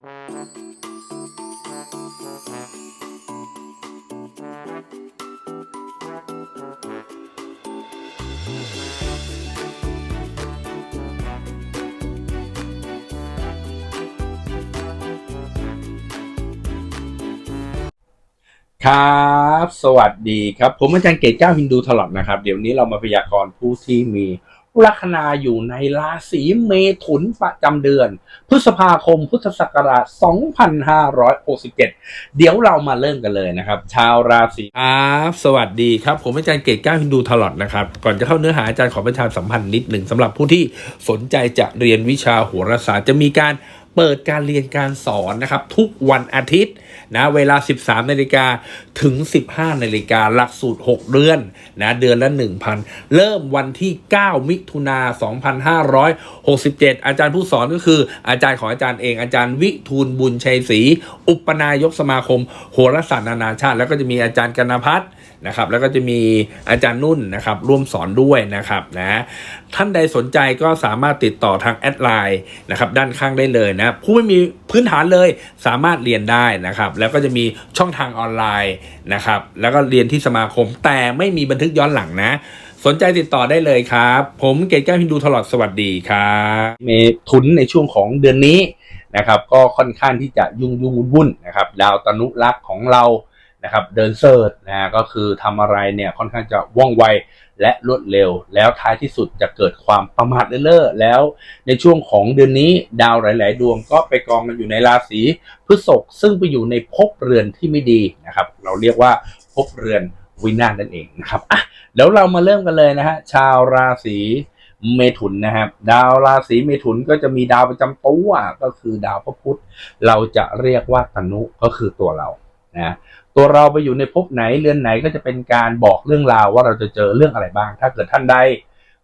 ครับ สวัสดีครับ ผมอาจารย์เกตเจ้าฮินดูตลอดนะครับ เดี๋ยวนี้เรามาพยากรณ์ผู้ที่มี ลัคนาอยู่ในราศีเมถุนประจำเดือน พฤษภาคมพุทธศักราช 2567 เดี๋ยวเรามาเริ่มกันเลยนะครับ ชาวราศีครับสวัสดีครับ ผมอาจารย์เกตก้าฮินดูตลอดนะครับ ก่อนจะเข้าเนื้อหาอาจารย์ขอประชาสัมพันธ์นิดหนึ่งสำหรับผู้ที่สนใจจะเรียนวิชาโหราศาสตร์จะมีการ เปิดการเรียนการสอนนะครับทุกวันอาทิตย์นะเวลา 13นาฬิกาถึง 15นาฬิกาหลักสูตร 6 เดือนนะเดือนละ 1,000 เริ่มวันที่ 9 มิถุนา2567 อาจารย์ผู้สอนก็คืออาจารย์ของอาจารย์เอง อาจารย์วิทูลบุญชัยศรีอุปนายกสมาคมโหราศาสตร์นานาชาติ แล้วก็จะมีอาจารย์กนพัฒน์นะครับแล้วก็จะมีอาจารย์นุ่นนะครับร่วมสอนด้วยนะครับนะท่านใดสนใจก็สามารถติดต่อทางแอดไลน์นะครับด้านข้างได้เลยนะผู้ไม่มีพื้นฐานเลยสามารถเรียนได้นะครับ แล้วก็จะมีช่องทางออนไลน์นะครับแล้วก็เรียนที่สมาคมแต่ไม่มีบันทึกย้อนหลังนะ สนใจติดต่อได้เลยครับ ผมเกตแก้วฮินดูตลอดสวัสดีครับมีทุนในช่วงของเดือนนี้นะครับ ก็ค่อนข้างที่จะยุ่งยุ่งวุ่นวุ่นนะครับ ดาวตนุรักษ์ของเรา นะครับเดินเซิร์ชนะก็คือทำอะไรเนี่ยค่อนข้างจะว่องไวและรวดเร็ว แล้วท้ายที่สุดจะเกิดความประมาทเลิศๆแล้วในช่วงของเดือนนี้ดาวหลาย ๆ ดวงก็ไปกองกันอยู่ในราศีพฤษภซึ่งไปอยู่ในภพเรือนที่ไม่ดีนะครับ เราเรียกว่าภพเรือนวินาศนั่นเองนะครับอะเดี๋ยวเรามาเริ่มกันเลยนะฮะชาวราศีเมถุนนะครับ ดาวราศีเมถุนก็จะมีดาวประจำตัวก็คือดาวพระพุธเราจะเรียกว่าตนุก็คือตัวเรานะ ตัวเราไปอยู่ในภพไหนเรือนไหนก็จะเป็นการบอกเรื่องราวว่าเราจะเจอเรื่องอะไรบ้าง ถ้าเกิดท่านใด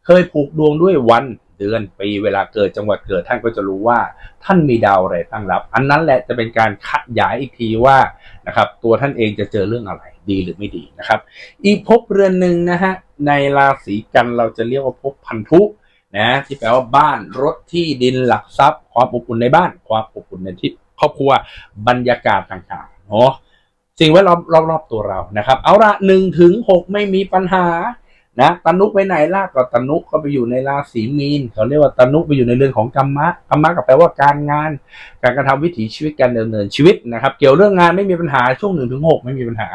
เคยผูกดวงด้วยวันเดือนปีเวลาเกิดจังหวัดเกิดท่านก็จะรู้ว่าท่านมีดาวอะไรตั้งรับ อันนั้นแหละจะเป็นการขยายอีกทีว่านะครับตัวท่านเองจะเจอเรื่องอะไรดีหรือไม่ดีนะครับ อีกภพเรือนหนึ่งนะฮะในราศีกันเราจะเรียกว่าภพพันธุนะที่แปลว่าบ้านรถที่ดินหลักทรัพย์ ความอบอุ่นในบ้าน ความอบอุ่นในที่ครอบครัวบรรยากาศต่างๆเนาะ สิ่งแวดล้อมรอบๆตัวเรานะครับ เอาละหนึ่งถึงหกไม่มีปัญหานะตนุไปไหนล่ะก็ตนุก็ไปอยู่ในราศีมีนเขาเรียกว่าตนุไปอยู่ในเรื่อนของกรรมะกรรมะก็แปลว่าการงาน การกระทำวิถีชีวิตการดำเนินชีวิตนะครับ เกี่ยวเรื่องงานไม่มีปัญหาช่วงหนึ่งถึงหกไม่มีปัญหา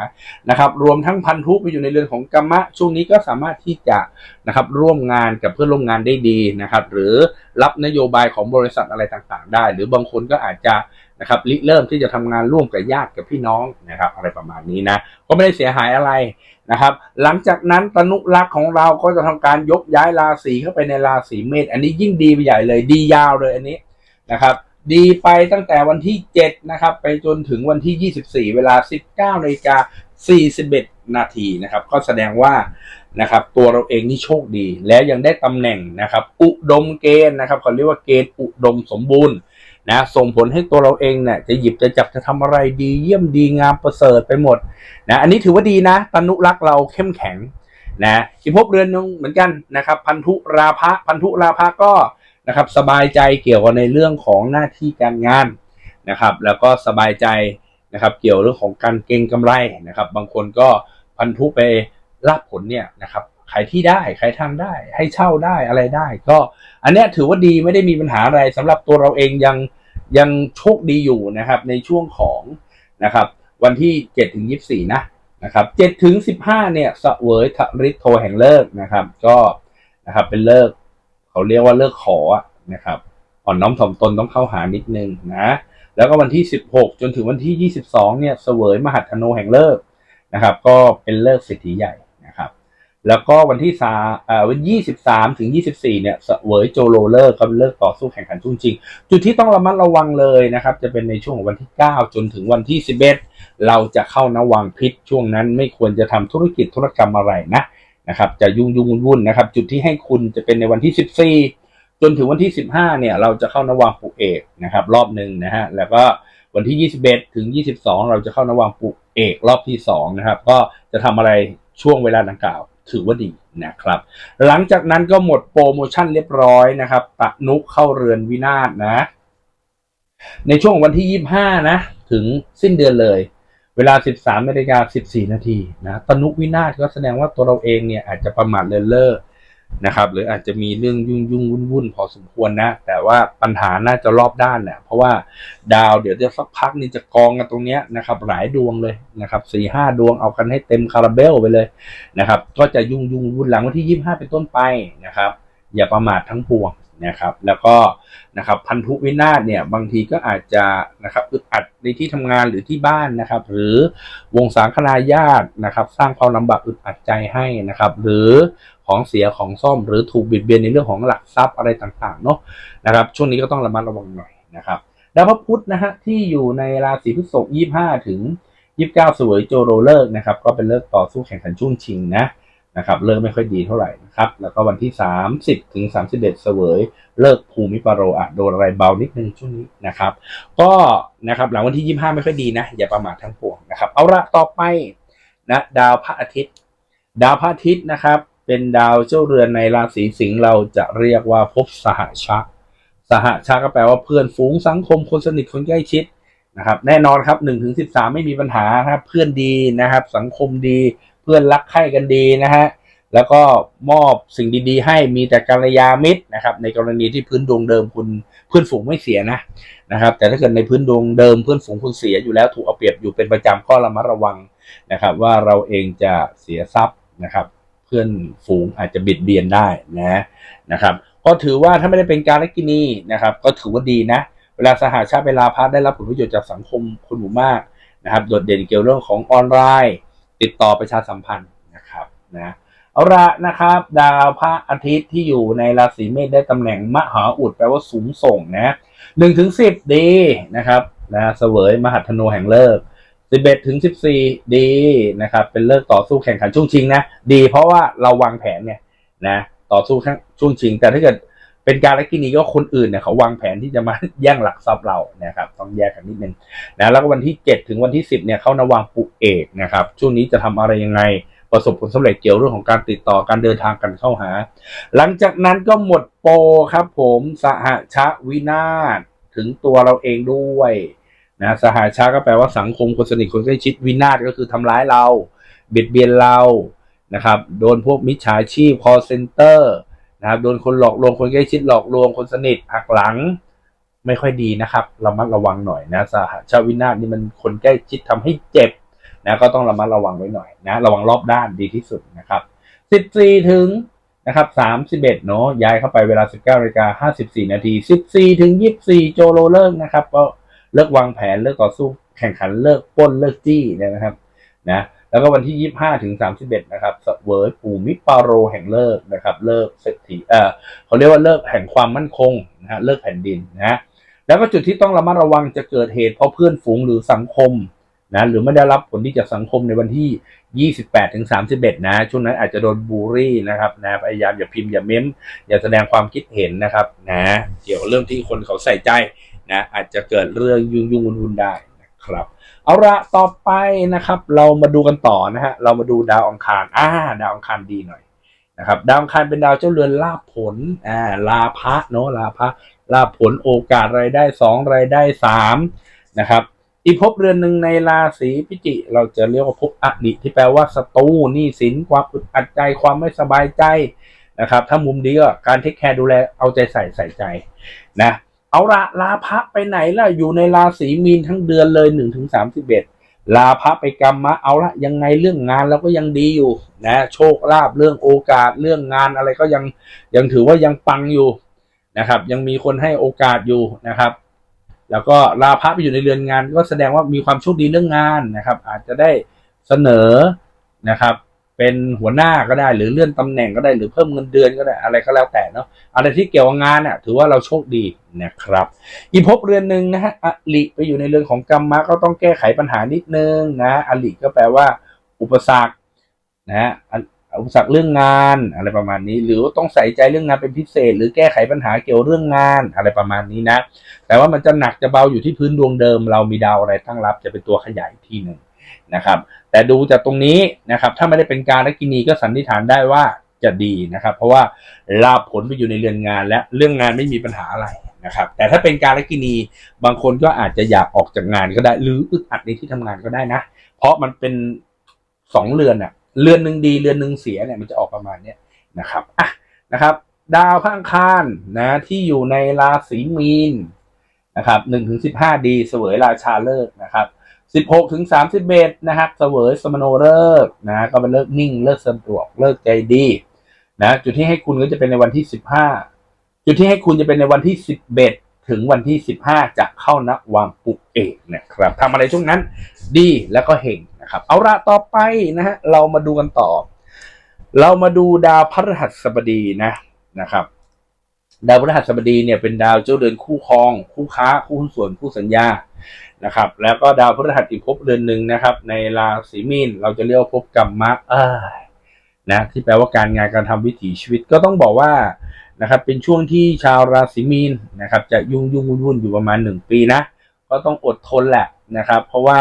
นะครับ รวมทั้งพันธุไปอยู่ในเรื่อนของกรรมะ ช่วงนี้ก็สามารถที่จะนะครับร่วมงานกับเพื่อนร่วมงานได้ดีนะครับ หรือรับนโยบายของบริษัทอะไรต่างๆ ได้ หรือบางคนก็อาจจะ นะครับริเริ่มที่จะทำงานร่วมกับญาติกับพี่น้องนะครับ อะไรประมาณนี้นะก็ไม่ได้เสียหายอะไรนะครับ หลังจากนั้นตนุรักษ์ของเราก็จะทำการยกย้ายราศีเข้าไปในราศีเมษอันนี้ยิ่งดีไปใหญ่เลยดียาวเลยอันนี้นะครับดีไปตั้งแต่วันที่ 7 นะครับ ไปจนถึงวันที่ 24 เวลา 19นาฬิกา41 นาทีนะครับ ก็แสดงว่านะครับ ตัวเราเองนี่โชคดี แล้วยังได้ตำแหน่งนะครับ อุดมเกณฑ์นะครับเขาเรียกว่าเกณฑ์อุดมสมบูรณ์ นะส่งผลให้ตัวเราเองเนี่ยจะหยิบจะจับจะทำอะไรดีเยี่ยมดีงามประเสริฐไปหมดนะอันนี้ถือว่าดีนะตนุรักษ์เราเข้มแข็งนะอีกภพเรือนนึงเหมือนกันนะครับ พันธุราภะพันธุราภะก็นะครับสบายใจเกี่ยวกับในเรื่องของหน้าที่การงานนะครับ แล้วก็สบายใจนะครับเกี่ยวเรื่องของการเก็งกำไรนะครับ บางคนก็พันธุไปรับผลเนี่ยนะครับ ขายที่ได้ขายทางได้ ให้เช่าได้อะไรได้ ก็ อันเนี้ยถือว่าดีไม่ได้มีปัญหาอะไรสำหรับตัวเราเองยังยังโชคดีอยู่นะครับ ในช่วงของนะครับ วันที่7ถึง24นะนะครับ7ถึง15เนี่ยเสวยทริโทแห่งเลิกนะครับ ก็นะครับเป็นเลิกเขาเรียกว่าเลิกขอนะครับอ่อนน้อมถ่อมตนต้องเข้าหานิดนึงนะแล้วก็วันที่ 16 จนถึงวันที่ 22 เนี่ยเสวยมหัตถโนแห่งเลิกนะครับ ก็เป็นเลิกเศรษฐีใหญ่ แล้วก็วันที่สาอ่าวันที่23ถึง24เนี่ยเสวยโจโลเลิกก็เลิกต่อสู้แข่งขันชุ่งจริง จุดที่ต้องระมัดระวังเลยนะครับ จะเป็นในช่วงของวันที่9จนถึงวันที่11เอ็ดเราจะเข้านวังพิษช่วงนั้นไม่ควรจะทำธุรกิจธุรกรรมอะไรนะนะครับ จะยุ่งยุ่งวุ่นวุ่นนะครับ จุดที่ให้คุณจะเป็นในวันที่14จนถึงวันที่ 15 เนี่ย เราจะเข้านวังปุเอกนะครับ รอบหนึ่งนะฮะ แล้วก็วันที่ 21 ถึง 22 เราจะเข้านวังปุเอกรอบที่2นะครับ ก็จะทำอะไรช่วงเวลาดังกล่าว ถือว่าดีนะครับ หลังจากนั้นก็หมดโปรโมชั่นเรียบร้อยนะครับตะนุเข้าเรือนวินาศนะ ในช่วงวันที่ 25 นะ ถึงสิ้นเดือนเลย เวลา 13นาฬิกา14 นาทีนะตนุวินาศก็แสดงว่าตัวเราเองเนี่ยอาจจะประมาทเลินเล่อ นะครับ หรืออาจจะมีเรื่องยุ่งยุ่งวุ่นวุ่นพอสมควรนะ แต่ว่าปัญหาน่าจะรอบด้านเนี่ยเพราะว่าดาวเดี๋ยวจะสักพักนี่จะกองกันตรงเนี้ยนะครับ หลายดวงเลยนะครับสี่ห้าดวงเอากันให้เต็มคาราเบลไปเลยนะครับ ก็จะยุ่งยุ่งวุ่นหลังวันที่25เป็นต้นไปนะครับ อย่าประมาททั้งปวงนะครับ แล้วก็นะครับพันธุวินาศเนี่ยบางทีก็อาจจะนะครับอึดอัดในที่ทำงานหรือที่บ้านนะครับ หรือวงสางคณาญาตินะครับ สร้างความลำบากอึดอัดใจให้นะครับ หรือ ของเสียของซ่อม หรือถูกบิดเบียนในเรื่องของหลักทรัพย์อะไรต่างๆเนาะนะครับ ช่วงนี้ก็ต้องระมัดระวังหน่อยนะครับดาวพระพุธนะฮะที่อยู่ในราศีพฤษภ25 ถึง 29เสวยโจโรเลิกนะครับ ก็เป็นเลิกต่อสู้แข่งขันช่วงชิงนะนะครับเลิกไม่ค่อยดีเท่าไหร่นะครับ แล้วก็วันที่ 30 ถึง 31 เสวยเลิกภูมิปาโรอะโดนอะไรเบานิดนึงช่วงนี้นะครับ ก็นะครับหลังวันที่ 25 ไม่ค่อยดีนะ อย่าประมาททั้งปวงนะครับ เอาละต่อไปนะดาวพระอาทิตย์ ดาวพระอาทิตย์นะครับ เป็นดาวเจ้าเรือนในราศีสิงห์เราจะเรียกว่าภพสหชะ สหชะก็แปลว่าเพื่อนฝูงสังคมคนสนิทคนใกล้ชิดนะครับ แน่นอนครับ1ถึง13ไม่มีปัญหาครับเพื่อนดีนะครับ สังคมดี เพื่อนรักใคร่กันดีนะฮะแล้วก็มอบสิ่งดีๆ ให้มีแต่กัลยาณมิตรนะครับ ในกรณีที่พื้นดวงเดิมคุณเพื่อนฝูงไม่เสียนะนะครับ แต่ถ้าเกิดในพื้นดวงเดิมเพื่อนฝูงคุณเสียอยู่แล้วถูกเอาเปรียบอยู่เป็นประจำก็ระมัดระวังนะครับ ว่าเราเองจะเสียทรัพย์นะครับ พื่อนฝูงอาจจะบิดเบียนได้นะนะครับ ก็ถือว่าถ้าไม่ได้เป็นการลกินีนะครับ ก็ถือว่าดีนะ เวลาสหชาติเวลาพัฒได้รับผลประโยชน์จากสังคมคนหมู่มากนะครับโดดเด่นเกี่ยวเรื่องของออนไลน์ ติดต่อประชาสัมพันธ์นะครับนะเอาละนะครับ ดาวพระอาทิตย์ที่อยู่ในราศีเมษได้ตำแหน่งมหาอุดแปลว่าสูงส่งนะหนึ่งถึงสิบดีนะครับนะเสวยมหัธนูแห่งเลิก สิบเอ็ดถึงสิบสี่ดีนะครับ เป็นเลิกต่อสู้แข่งขันช่วงชิงนะดีเพราะว่าเราวางแผนเนี่ยนะต่อสู้ข้างช่วงชิง แต่ถ้าเกิดเป็นการลักกินีก็คนอื่นเนี่ยเขาวางแผนที่จะมาแย่งหลักทรัพย์เรานะครับต้องแยกกันนิดนึงนะแล้วก็วันที่ 7 ถึงวันที่ 10เนี่ยเขานวางปุเอกนะครับช่วงนี้จะทำอะไรยังไงประสบผลสำเร็จเกี่ยวเรื่องของการติดต่อการเดินทางกันเข้าหา หลังจากนั้นก็หมดโปรครับผมสหชะวินาศถึงตัวเราเองด้วย นะสหชาก็แปลว่าสังคมคนสนิทคนใกล้ชิดวินาศก็คือทำร้ายเราเบียดเบียนเรานะครับ โดนพวกมิจฉาชีพ call center นะครับโดนคนหลอกลวงคนใกล้ชิดหลอกลวงคนสนิทหักหลังไม่ค่อยดีนะครับระมัดระวังหน่อยนะสหชาวินาศนี่มันคนใกล้ชิดทำให้เจ็บนะก็ต้องระมัดระวังไว้หน่อยนะระวังรอบด้านดีที่สุดนะครับ14ถึงนะครับ31เนาะย้ายเข้าไปเวลา 19นาฬิกา54นาที14ถึง24 โจโรเลิกนะครับก็ เลิกวางแผนเลิกต่อสู้แข่งขันเลิกป้นเลิกจี้เนี่ยนะครับนะแล้วก็วันที่ 25 ถึง 31 นะครับเสวยปู่มิปาโรแห่งเลิกนะครับ เลิกเศรษฐีเออเขาเรียกว่าเลิกแห่งความมั่นคงนะฮะเลิกแผ่นดินนะแล้วก็จุดที่ต้องระมัดระวังจะเกิดเหตุเพราะเพื่อนฝูงหรือสังคมนะหรือไม่ได้รับผลที่จากสังคมในวันที่ 28ถึง31 นะ ช่วงนั้นอาจจะโดนบูลลี่นะครับนะพยายามอย่าพิมพ์อย่าเม้ม อย่าแสดงความคิดเห็นนะครับนะเกี่ยวกับเรื่องที่คนเขาใส่ใจ นะอาจจะเกิดเรื่องยุ่งยุ่งวุ่นวุ่นได้นะครับ เอาละต่อไปนะครับ เรามาดูกันต่อนะฮะเรามาดูดาวอังคารอ่าดาวอังคารดีหน่อยนะครับ ดาวอังคารเป็นดาวเจ้าเรือนลาภผลอ่าลาภะเนาะลาภะลาภผลโอกาสรายได้สองรายได้สามนะครับอีกภพเรือนหนึ่งในราศีพิจิ เราจะเรียกว่าภพอดิที่แปลว่าศัตรูหนี้สินความอึดอัดใจความไม่สบายใจนะครับ ถ้ามุมดีก็การเทคแคร์ดูแลเอาใจใส่ใส่ใจนะ เอาละลาพระไปไหนล่ะอยู่ในราศีมีนทั้งเดือนเลยหนึ่งถึงสามสิบเอ็ดลาพระไปกรรมมะเอาละยังไงเรื่องงานเราก็ยังดีอยู่นะโชคลาภเรื่องโอกาสเรื่องงานอะไรก็ยังยังถือว่ายังปังอยู่นะครับ ยังมีคนให้โอกาสอยู่นะครับ แล้วก็ลาพระไปอยู่ในเรือนงาน ก็แสดงว่ามีความโชคดีเรื่องงานนะครับ อาจจะได้เสนอนะครับ เป็นหัวหน้าก็ได้หรือเลื่อนตำแหน่งก็ได้หรือเพิ่มเงินเดือนก็ได้อะไรก็แล้วแต่เนาะอะไรที่เกี่ยวกับงานอะถือว่าเราโชคดีนะครับ อีกภพเรือนหนึ่งนะฮะอลิไปอยู่ในเรือนของกรรมะก็ต้องแก้ไขปัญหานิดนึงนะอลิก็แปลว่า อุปสรรคนะฮะอุปสรรคเรื่องงานอะไรประมาณนี้ หรือต้องใส่ใจเรื่องงานเป็นพิเศษ หรือแก้ไขปัญหาเกี่ยวเรื่องงานอะไรประมาณนี้นะ แต่ว่ามันจะหนักจะเบาอยู่ที่พื้นดวงเดิม เรามีดาวอะไรตั้งรับจะเป็นตัวขยายที่หนึ่ง นะครับ แต่ดูจากตรงนี้นะครับถ้าไม่ได้เป็นการและกินีก็สันนิษฐานได้ว่าจะดีนะครับ เพราะว่าลาผลไปอยู่ในเรือนงาน และเรื่องงานไม่มีปัญหาอะไรนะครับ แต่ถ้าเป็นการลกินีบางคนก็อาจจะอยากออกจากงานก็ได้ หรืออึดอัดในที่ทำงานก็ได้นะ เพราะมันเป็นสองเรือนอะเรือนหนึ่งดีเรือนหนึ่งเสียเนี่ยมันจะออกประมาณเนี้ยนะครับอะนะครับ ดาวพระอังคารนะที่อยู่ในราศีมีนนะครับหนึ่งถึงสิบห้าดีเสวยราชาเลิกนะครับ สิบหกถึงสามสิบเอ็ดนะครับเสวยสมโนเลิกนะก็เป็นเลิกนิ่ง เลิกสริมตัวเลิกใจดีนะจุดที่ให้คุณก็จะเป็นในวันที่สิบห้าจุดที่ให้คุณจะเป็นในวันที่สิบเอ็ดถึงวันที่สิบห้าจะเข้านักวางปุกเอกนะครับทำอะไรช่วงนั้นดีแล้วก็เฮงนะครับ เอาละต่อไปนะฮะเรามาดูกันต่อ เรามาดูดาวพฤหัสบดีนะนะครับดาวพฤหัสบดีเนี่ยเป็นดาวเจ้าเรือนคู่ครอง คู่ค้า คู่หุ้นส่วนคู่สัญญา นะครับ แล้วก็ดาวพฤหัสอีกภพเรือนหนึ่งนะครับ ในราศีมีนเราจะเรียกว่าภพกรรมะเอ้ยนะที่แปลว่าการงานการทำวิถีชีวิตก็ต้องบอกว่านะครับ เป็นช่วงที่ชาวราศีมีนนะครับ จะยุ่งยุ่งวุ่นวุ่นอยู่ประมาณหนึ่งปีนะก็ต้องอดทนแหละนะครับ เพราะว่า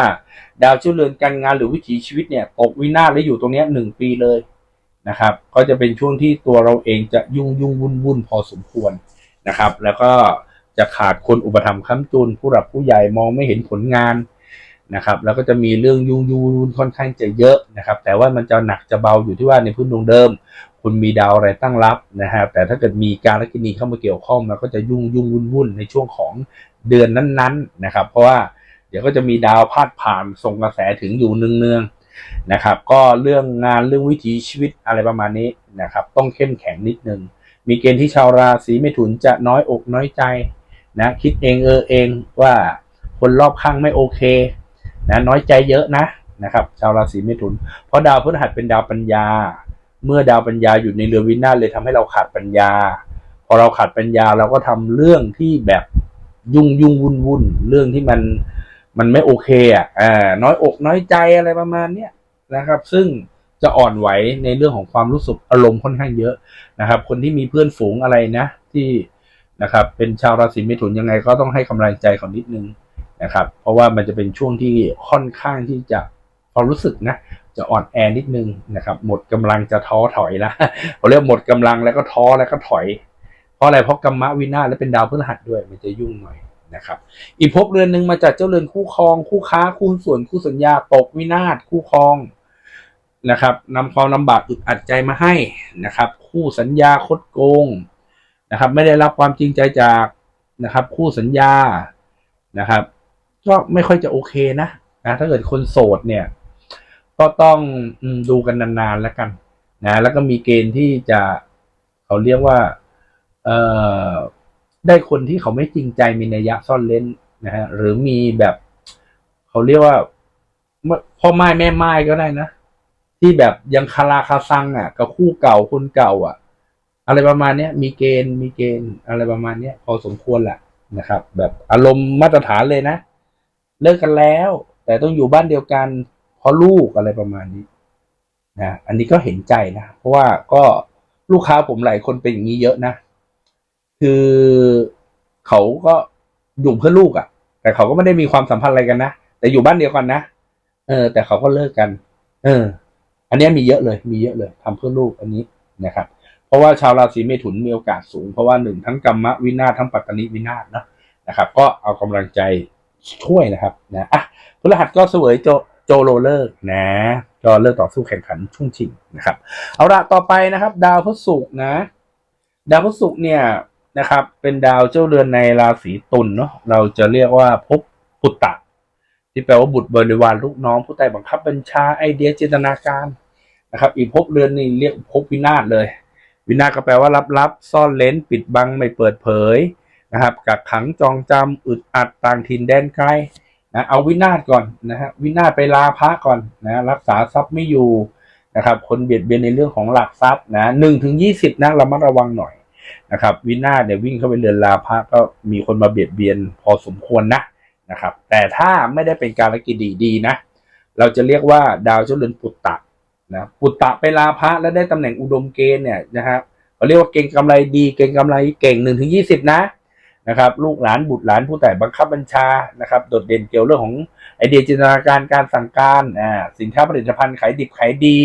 ดาวเจ้าเรือนการงานหรือวิถีชีวิตเนี่ยตกวินาศและอยู่ตรงเนี้ยหนึ่งปีเลยนะครับ ก็จะเป็นช่วงที่ตัวเราเองจะยุ่งยุ่งวุ่นวุ่นพอสมควรนะครับ แล้วก็ จะขาดคนอุปถัมภ์ค้ำจุนผู้หลักผู้ใหญ่มองไม่เห็นผลงานนะครับ แล้วก็จะมีเรื่องยุ่งยุ่นค่อนข้างจะเยอะนะครับ แต่ว่ามันจะหนักจะเบาอยู่ที่ว่าในพื้นดวงเดิม คุณมีดาวอะไรตั้งรับนะครับแต่ถ้าเกิดมีการลักินีเข้ามาเกี่ยวข้องมันก็จะยุ่งยุ่งวุ่นวุ่นในช่วงของเดือนนั้นๆนะครับ เพราะว่าเดี๋ยวก็จะมีดาวพาดผ่านส่งกระแสถึงอยู่เนืองๆนะครับ ก็เรื่องงานเรื่องวิถีชีวิตอะไรประมาณนี้นะครับ ต้องเข้มแข็งนิดนึงมีเกณฑ์ที่ชาวราศีเมถุนจะน้อยอกน้อยใจ นะคิดเองเออเองว่าคนรอบข้างไม่โอเคนะน้อยใจเยอะนะนะครับ ชาวราศีเมถุน เพราะดาวพฤหัสเป็นดาวปัญญา เมื่อดาวปัญญาอยู่ในเรือวินาศเลยทำให้เราขาดปัญญา พอเราขาดปัญญาเราก็ทำเรื่องที่แบบยุ่งยุ่งวุ่นวุ่นเรื่องที่มันมันไม่โอเคอะอ่าน้อยอกน้อยใจอะไรประมาณเนี้ยนะครับ ซึ่งจะอ่อนไหวในเรื่องของความรู้สึกอารมณ์ค่อนข้างเยอะนะครับ คนที่มีเพื่อนฝูงอะไรนะ ที่ นะครับ เป็นชาวราศีเมถุนยังไงก็ต้องให้กำลังใจเขานิดนึงนะครับ เพราะว่ามันจะเป็นช่วงที่ค่อนข้างที่จะความรู้สึกนะจะอ่อนแอนิดนึงนะครับ หมดกำลังจะท้อถอยละเขาเรียกหมดกำลังแล้วก็ท้อแล้วก็ถอย เพราะอะไรเพราะกรรมะวินาศและเป็นดาวพฤหัสด้วย มันจะยุ่งหน่อยนะครับ อีกภพเรือนหนึ่งมาจากเจ้าเรือนคู่ครอง คู่ค้าคู่ส่วนคู่สัญญาตกวินาศคู่ครองนะครับนำความลำบากอึดอัดใจมาให้นะครับ คู่สัญญาคดโกง นะครับ ไม่ได้รับความจริงใจจากนะครับ คู่สัญญานะครับ ก็ไม่ค่อยจะโอเคนะนะถ้าเกิดคนโสดเนี่ย ก็ต้องดูกันนานๆแล้วกันนะแล้วก็มีเกณฑ์ที่จะเขาเรียกว่าเอ่อได้คนที่เขาไม่จริงใจมีนัยยะซ่อนเล่นนะฮะหรือมีแบบเขาเรียกว่าพ่อไม้แม่ไม้ก็ได้นะ ที่แบบยังคาราคาซังอะ กับคู่เก่าคนเก่า อะ อะไรประมาณเนี้ยมีเกณฑ์มีเกณฑ์อะไรประมาณเนี้ยพอสมควรแหละนะครับ แบบอารมณ์มาตรฐานเลยนะ เลิกกันแล้ว แต่ต้องอยู่บ้านเดียวกัน เพราะลูกอะไรประมาณนี้นะอันนี้ก็เห็นใจนะ เพราะว่าก็ลูกค้าผมหลายคนเป็นอย่างนี้เยอะนะ คือเขาก็อยู่เพื่อลูกอะ่ะ แต่เขาก็ไม่ได้มีความสัมพันธ์อะไรกันนะแต่อยู่บ้านเดียวกันนะเออ แต่เขาก็เลิกกัน เออ อันนี้มีเยอะเลย มีเยอะเลยทำเพื่อลูกอันนี้นะครับ เพราะว่าชาวราศีเมถุนมีโอกาสสูง เพราะว่าหนึ่งทั้งกรรมวินาศทั้งปัตตนิวินาศนะนะครับ ก็เอากำลังใจช่วยนะครับนะอะพฤหัสก็เสวยโจโจโรเลิกนะก็เลิกต่อสู้แข่งขันช่วงชิงนะครับ เอาละต่อไปนะครับ ดาวพฤศุกร์นะ ดาวพฤศุกร์เนี่ยนะครับ เป็นดาวเจ้าเรือนในราศีตุลเนาะเราจะเรียกว่าภพปุตตะ ที่แปลว่าบุตรบริวารลูกน้องผู้ใต้บังคับบัญชาไอเดียจินตนาการนะครับ อีกภพเรือนนี่เรียกภพวินาศเลย วินาศก็แปลว่าลับๆซ่อนเลนปิดบังไม่เปิดเผยนะครับกักขังจองจำอึดอัดต่างถิ่นแดนไกลนะเอาวินาศก่อนนะฮะวินาศไปลาพระก่อนนะรักษาทรัพย์ไม่อยู่นะครับคนเบียดเบียนในเรื่องของหลักทรัพย์นะหนึ่งถึงยี่สิบนะระมัดระวังหน่อยนะครับวินาศเนี่ยวิ่งเข้าไปเรือนลาพระก็มีคนมาเบียดเบียนพอสมควรนะนะครับแต่ถ้าไม่ได้เป็นการลกิจดีดีนะ เราจะเรียกว่าดาวเจ้าเรือนปุตตะ นะปุตตะไปลาพระแล้วได้ตำแหน่งอุดมเกณฑ์เนี่ยนะครับเขาเรียกว่าเก่งกำไรดี เก่งกำไรเก่งหนึ่งถึงยี่สิบนะนะครับลูกหลานบุตรหลานผู้แต่บังคับบัญชานะครับโดดเด่นเกี่ยวเรื่องของไอเดียจินตนาการการสั่งการอ่าสินค้าผลิตภัณฑ์ขายดิบขายดี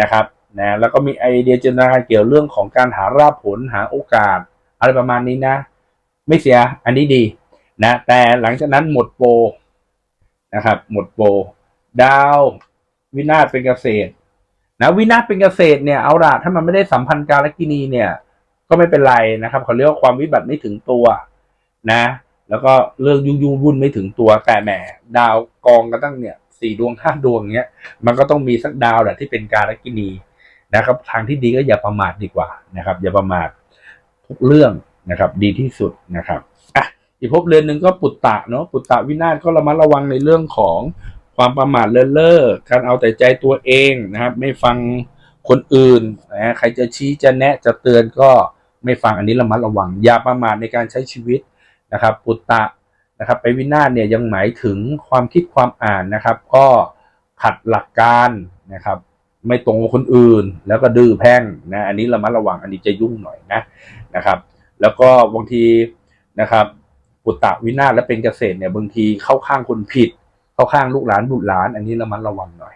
นะครับนะแล้วก็มีไอเดียจินตนาการเกี่ยวเรื่องของการหาราผลหาโอกาส อะไรประมาณนี้นะ ไม่เสียอันนี้ดีนะแต่หลังจากนั้นหมดโปรนะครับหมดโปรดาว วินาศเป็นเกษตร นะวินาศเป็นเกษตรเนี่ยเอาละถ้ามันไม่ได้สัมพันธ์การกินีเนี่ย ก็ไม่เป็นไรนะครับเขาเรียกว่าความวิบัติไม่ถึงตัวนะ แล้วก็เรื่องยุ่งยุ่งวุ่นไม่ถึงตัวแต่แหมดาวกองกันตั้งเนี่ยสี่ดวงห้าดวงเงี้ย มันก็ต้องมีสักดาวแหละที่เป็นการกินีนะครับ ทางที่ดีก็อย่าประมาทดีกว่านะครับ อย่าประมาททุกเรื่องนะครับ ดีที่สุดนะครับอะอีกภพเรือนหนึ่งก็ปุตตะเนาะปุตตะวินาศก็ระมัดระวังในเรื่องของ ความประมาทเลินเล่อการเอาแต่ใจตัวเองนะครับ ไม่ฟังคนอื่นนะใครจะชี้จะแนะจะเตือนก็ไม่ฟังอันนี้ระมัดระวัง อย่าประมาทในการใช้ชีวิตนะครับปุตตะนะครับไปวินาศเนี่ยยังหมายถึงความคิดความอ่านนะครับ ก็ขัดหลักการนะครับ ไม่ตรงกับคนอื่น แล้วก็ดื้อแพ่งนะอันนี้ระมัดระวังอันนี้จะยุ่งหน่อยนะนะครับ แล้วก็บางทีนะครับปุตตะวินาศและเป็นเกษตรเนี่ยบางทีเข้าข้างคนผิด เข้าข้างลูกหลานบุตรหลาน อันนี้ระมัดระวังหน่อย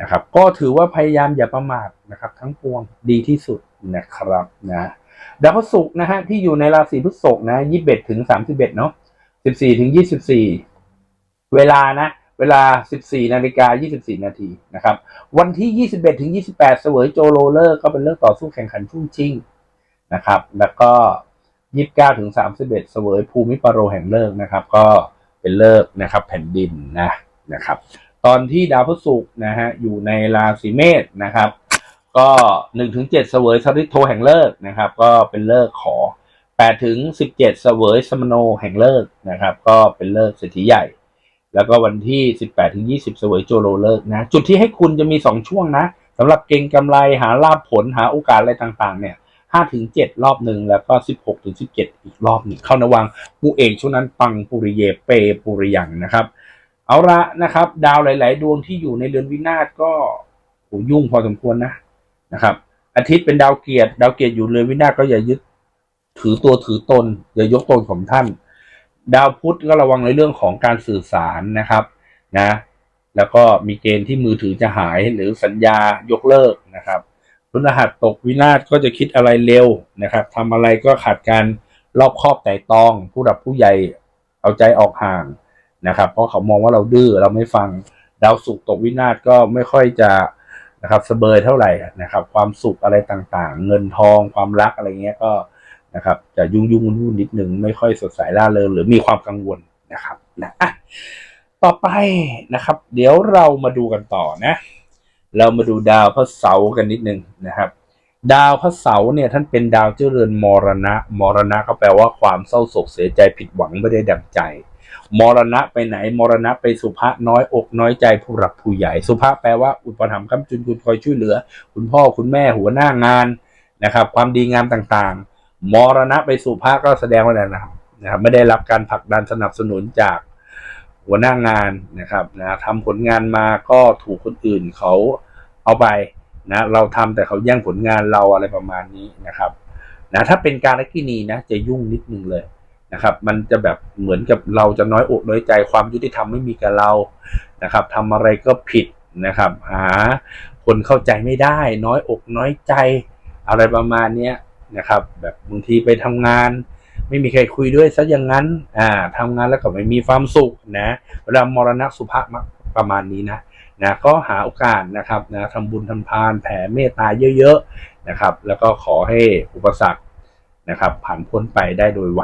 นะครับ ก็ถือว่าพยายามอย่าประมาทนะครับ ทั้งปวงดีที่สุดนะครับนะดาวพฤหัสนะฮะที่อยู่ในราศีพฤษภนะยี่สิบเอ็ดถึงสามสิบเอ็ดเนาะสิบสี่ถึงยี่สิบสี่เวลานะ เวลา14นาฬิกา24นาทีนะครับ วันที่21ถึง28เสวยโจโรเลอร์ก็เป็นเรื่องต่อสู้แข่งขันชุ่งชิงนะครับ แล้วก็29ถึง31เสวยภูมิปโรแห่งเลิกนะครับ ก็ เป็นเลิกนะครับแผ่นดินนะนะครับ ตอนที่ดาวพฤหัสนะฮะอยู่ในราศีเมษนะครับ ก็1ถึง7เสวยสริโทแห่งเลิกนะครับ ก็เป็นเลิกขอ8ถึง17เจ็ดเสวยสมโนแห่งเลิกนะครับ ก็เป็นเลิกเศรษฐีใหญ่ แล้วก็วันที่18ถึง20เสวยโจโรเลิกนะ จุดที่ให้คุณจะมี2ช่วงนะสำหรับเก่งกำไรหาลาภผลหาโอกาสอะไรต่างๆ เนี่ย 5ถึง7รอบหนึ่งแล้วก็16ถึง17อีกรอบหนึ่งเข้าระวังมูเอกช่วงนั้นปังปุริเยเปปุริยังนะครับ เอาละนะครับ ดาวหลาย ๆ ดวงที่อยู่ในเรือนวินาศก็โหยุ่งพอสมควรนะนะครับ อาทิตย์เป็นดาวเกียรติดาวเกียรติอยู่เรือนวินาศก็อย่ายึดถือตัวถือตน อย่ายกตนของท่าน ดาวพุธก็ระวังในเรื่องของการสื่อสารนะครับนะ แล้วก็มีเกณฑ์ที่มือถือจะหายหรือสัญญายกเลิกนะครับ พฤหัสตกวินาศก็จะคิดอะไรเร็วนะครับทำอะไรก็ขาดการรอบคอบแต่ตอง ผู้ดับผู้ใหญ่เอาใจออกห่างนะครับ เพราะเขามองว่าเราดื้อเราไม่ฟังดาวสุกตกวินาศก็ไม่ค่อยจะนะครับสเบยเท่าไหร่นะครับ ความสุขอะไรต่างๆ เงินทองความรักอะไรเงี้ยก็นะครับ จะยุ่งยุ่งวุ่นนิดนึงไม่ค่อยสดใสร่าเริงหรือมีความกังวลนะครับนะต่อไปนะครับ เดี๋ยวเรามาดูกันต่อนะ เรามาดูดาวพระเสาร์กันนิดนึงนะครับ ดาวพระเสาร์เนี่ยท่านเป็นดาวเจริญมรณะ มรณะก็แปลว่าความเศร้าโศกเสียใจผิดหวังไม่ได้ดังใจ มรณะไปไหน มรณะไปสุภาษน้อยอกน้อยใจผู้หลักผู้ใหญ่ สุภาษแปลว่าอุปถัมภ์คำจุนคุณคอยช่วยเหลือ คุณพ่อคุณแม่หัวหน้างานนะครับ ความดีงามต่างๆ มรณะไปสุภาษก็แสดงว่าอะไรนะครับไม่ได้รับการผลักดันสนับสนุนจาก หัวหน้างานนะครับนะทำผลงานมาก็ถูกคนอื่นเขาเอาไปนะเราทำแต่เขาแย่งผลงานเราอะไรประมาณนี้นะครับนะถ้าเป็นการลักินีนะจะยุ่งนิดนึงเลยนะครับ มันจะแบบเหมือนกับเราจะน้อยอกน้อยใจความยุติธรรมไม่มีกับเรานะครับทำอะไรก็ผิดนะครับ หาคนเข้าใจไม่ได้ น้อยอกน้อยใจ อะไรประมาณเนี้ยนะครับ แบบบางทีไปทำงาน ไม่มีใครคุยด้วยซะอย่างนั้น อ่าทำงานแล้วก็ไม่มีความสุขนะเวลามรณะสุภาพประมาณนี้นะนะก็หาโอกาสนะครับนะทำบุญทำทานแผ่เมตตาเยอะๆนะครับ แล้วก็ขอให้อุปสรรคนะครับผ่านพ้นไปได้โดยไว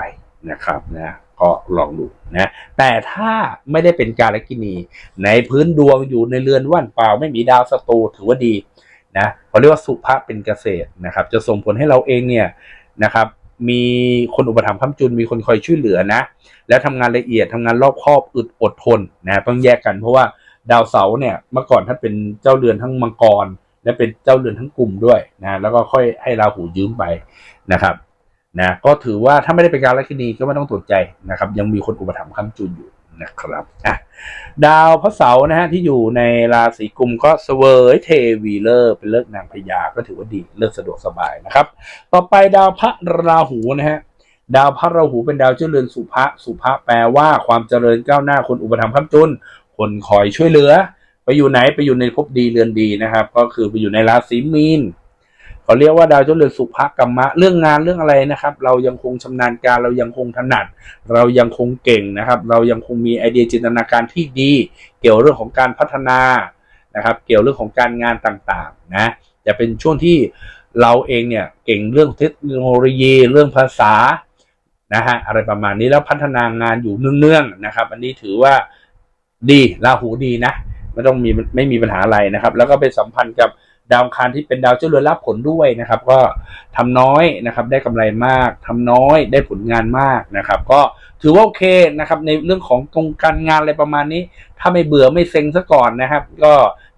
นะครับนะก็ลองดูนะแต่ถ้าไม่ได้เป็นการลกินี ในพื้นดวงอยู่ในเรือนว่านเปล่า ไม่มีดาวศัตรูถือว่าดีนะเขาเรียกว่าสุภาพเป็นเกษตรนะครับ จะส่งผลให้เราเองเนี่ยนะครับ มีคนอุปถัมภ์ค้ำจุนมีคนคอยช่วยเหลือนะ แล้วทำงานละเอียดทำงานรอบคอบอึดอดทนนะต้องแยกกันเพราะว่าดาวเสาเนี่ยเมื่อก่อนท่านเป็นเจ้าเรือนทั้งมังกร และเป็นเจ้าเรือนทั้งกลุ่มด้วยนะแล้วก็ค่อยให้ราหูยืมไปนะครับนะก็ถือว่าถ้าไม่ได้เป็นการลัคนีก็ไม่ต้องตกใจนะครับ ยังมีคนอุปถัมภ์ค้ำจุนอยู่ นะครับอะดาวพระเสาร์นะฮะที่อยู่ในราศีกุมก็เสวยเทวีเลิกเป็นเลิกนางพญาก็ถือว่าดีเลิกสะดวกสบายนะครับ ต่อไปดาวพระราหูนะฮะดาวพระราหูเป็นดาวเจริญสุภะสุภะแปลว่าความเจริญก้าวหน้าคนอุปถัมภ์ค้ำจุน คนคอยช่วยเหลือ ไปอยู่ไหนไปอยู่ในภพดีเรือนดีนะครับ ก็คือไปอยู่ในราศีมีน เขาเรียกว่าดาวเจ้าเรือนสุภกรรมะเรื่องงานเรื่องอะไรนะครับ เรายังคงชำนาญการเรายังคงถนัด เรายังคงเก่งนะครับ เรายังคงมีไอเดียจินตนาการที่ดี เกี่ยวเรื่องของการพัฒนานะครับ เกี่ยวเรื่องของการงานต่างๆนะจะเป็นช่วงที่เราเองเนี่ยเก่งเรื่องเทคโนโลยีเรื่องภาษานะฮะอะไรประมาณนี้แล้วพัฒนางานอยู่เนื่องๆนะครับ อันนี้ถือว่าดีราหูดีนะไม่ต้องมีไม่มีปัญหาอะไรนะครับ แล้วก็เป็นสัมพันธ์กับ ดาวคารที่เป็นดาวเจ้าเรือนรับผลด้วยนะครับ ก็ทำน้อยนะครับ ได้กำไรมากทำน้อยได้ผลงานมากนะครับ ก็ถือว่าโอเคนะครับ ในเรื่องของกงการงานอะไรประมาณนี้ ถ้าไม่เบื่อไม่เซ็งซะก่อนนะครับ ก็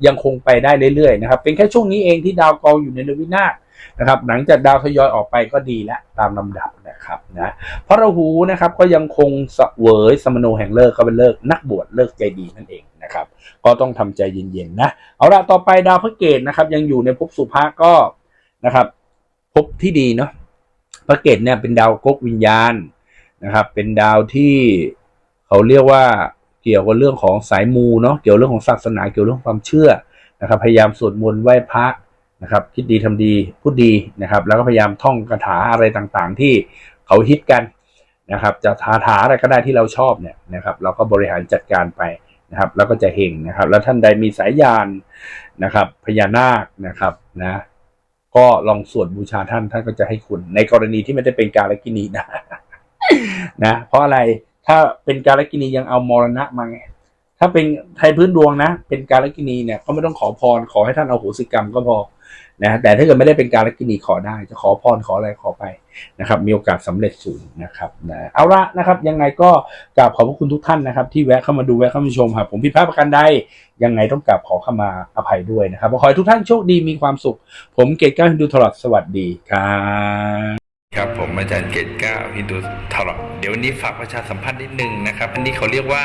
ยังคงไปได้เรื่อยๆนะครับ เป็นแค่ช่วงนี้เองที่ดาวกองอยู่ในเดือนวินาศนะครับ หลังจากดาวทยอยออกไปก็ดีแล้วตามลำดับนะครับนะพระราหูนะครับก็ยังคงเสวยสมโนแห่งเลิกก็เป็นเลิกนักบวชเลิกใจดีนั่นเอง นะครับ ก็ต้องทำใจเย็นๆนะ เอาละต่อไปดาวพระเกตนะครับ ยังอยู่ในภพสุภาก็นะครับภพที่ดีเนาะพระเกตเนี่ยเป็นดาวกกวิญญาณนะครับ เป็นดาวที่เขาเรียกว่าเกี่ยวกับเรื่องของสายมูเนาะเกี่ยวเรื่องของศาสนาเกี่ยวเรื่องความเชื่อนะครับ พยายามสวดมนต์ไหว้พระนะครับ คิดดีทำดีพูดดีนะครับ แล้วก็พยายามท่องคาถาอะไรต่างๆ ที่เขาฮิตกันนะครับ จะคาถาอะไรก็ได้ที่เราชอบเนี่ยนะครับ เราก็บริหารจัดการไป นะครับ แล้วก็จะเฮงนะครับ แล้วท่านใดมีสายยานนะครับ พญานาคนะครับนะก็ลองสวดบูชาท่านท่านก็จะให้คุณ ในกรณีที่ไม่ได้เป็นการลกินีนะนะ เพราะอะไรถ้าเป็นการลกินียังเอามรณะมาไง ถ้าเป็นไทยพื้นดวงนะ เป็นการลกินีเนี่ยก็ไม่ต้องขอพรขอให้ท่านเอาโหสิกรรมก็พอนะแต่ถ้าเกิดไม่ได้เป็นการลกินีขอได้ จะขอพรขออะไรขอไปนะครับ มีโอกาสสำเร็จสูงนะครับนะเอาละนะครับ ยังไงก็กราบขอบพระคุณทุกท่านนะครับ ที่แวะเข้ามาดูแวะเข้ามาชมครับผมพิพาทประกันใดยังไงต้องกราบขอเข้ามาอภัยด้วยนะครับขอให้ทุกท่านโชคดีมีความสุข ผมเกตก้าฮินดูตลอดสวัสดีครับครับผมอาจารย์เกตก้าฮินดูตลอดเดี๋ยววันนี้ฝากประชาสัมพันธ์นิดนึงนะครับ อันนี้เขาเรียกว่า